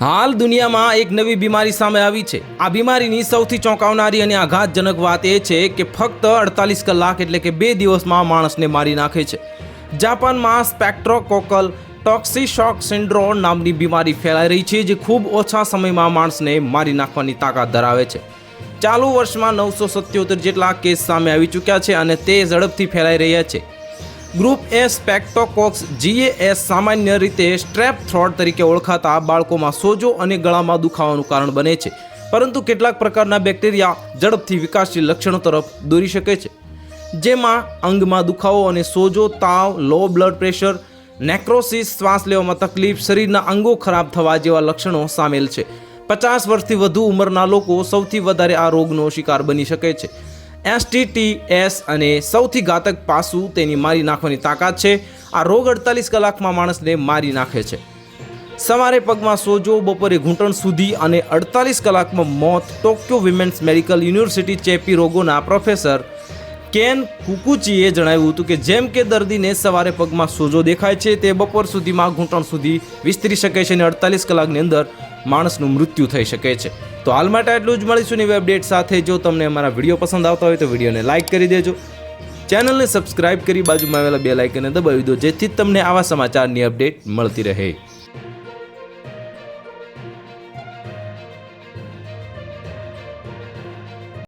હાલ દુનિયામાં એક નવી બીમારી સામે આવી છે. આ બીમારીની સૌથી ચોંકાવનારી અને આઘાતજનક વાત એ છે કે ફક્ત અડતાલીસ કલાક એટલે કે બે દિવસમાં માણસને મારી નાખે છે. જાપાનમાં સ્પેક્ટ્રોકોકલ ટોક્સિશોક સિન્ડ્રોમ નામની બીમારી ફેલાઈ રહી છે જે ખૂબ ઓછા સમયમાં માણસને મારી નાખવાની તાકાત ધરાવે છે. ચાલુ વર્ષમાં નવસો સત્યોતેર જેટલા કેસ સામે આવી ચૂક્યા છે અને તે ઝડપથી ફેલાઈ રહ્યા છે. ગ્રુપ એ સ્પેક્ટોકોક્સ જીએએસ સામાન્ય રીતે સ્ટ્રેપ થ્રોટ તરીકે ઓળખાતા બાળકોમાં સોજો અને ગળામાં દુખાવાનું કારણ બને છે. પરંતુ કેટલાક પ્રકારના બેક્ટેરિયા ઝડપથી વિકાસશીલ લક્ષણો તરફ દોરી શકે છે. જેમાં અંગમાં દુખાવો અને સોજો, તાવ, લો બ્લડ પ્રેશર, નેક્રોસિસ, શ્વાસ લેવામાં તકલીફ, શરીરના અંગો ખરાબ થવા જેવા લક્ષણો સામેલ છે. પચાસ વર્ષથી વધુ ઉંમરના લોકો સૌથી વધારે આ રોગનો શિકાર બની શકે છે. એસટીટીએસ અને સૌથી ઘાતક પાસું તેની મારી નાખવાની તાકાત છે. આ રોગ અડતાલીસ કલાકમાં માણસને મારી નાખે છે. સવારે પગમાં સોજો, બપોરે ઘૂંટણ સુધી અને અડતાલીસ કલાકમાં મોત, ટોક્યો વિમેન્સ મેડિકલ યુનિવર્સિટી ચેપી રોગોના પ્રોફેસર કેન કુકુચીએ જણાવ્યું હતું કે જેમ કે દર્દીને સવારે પગમાં સોજો દેખાય છે, તે બપોર સુધીમાં ઘૂંટણ સુધી વિસ્તરી શકે છે અને અડતાલીસ કલાકની અંદર માણસનું મૃત્યુ થઈ શકે છે. તો હાલ માટે આટલું જ. મળીશું નવી અપડેટ સાથે. જો તમને અમારા વીડિયો પસંદ આવતા હોય તો વિડીયોને લાઇક કરી દેજો. ચેનલને સબસ્ક્રાઇબ કરી બાજુમાં આવેલા બે લાઇકને દબાવી દો, જેથી તમને આવા સમાચારની અપડેટ મળતી રહે.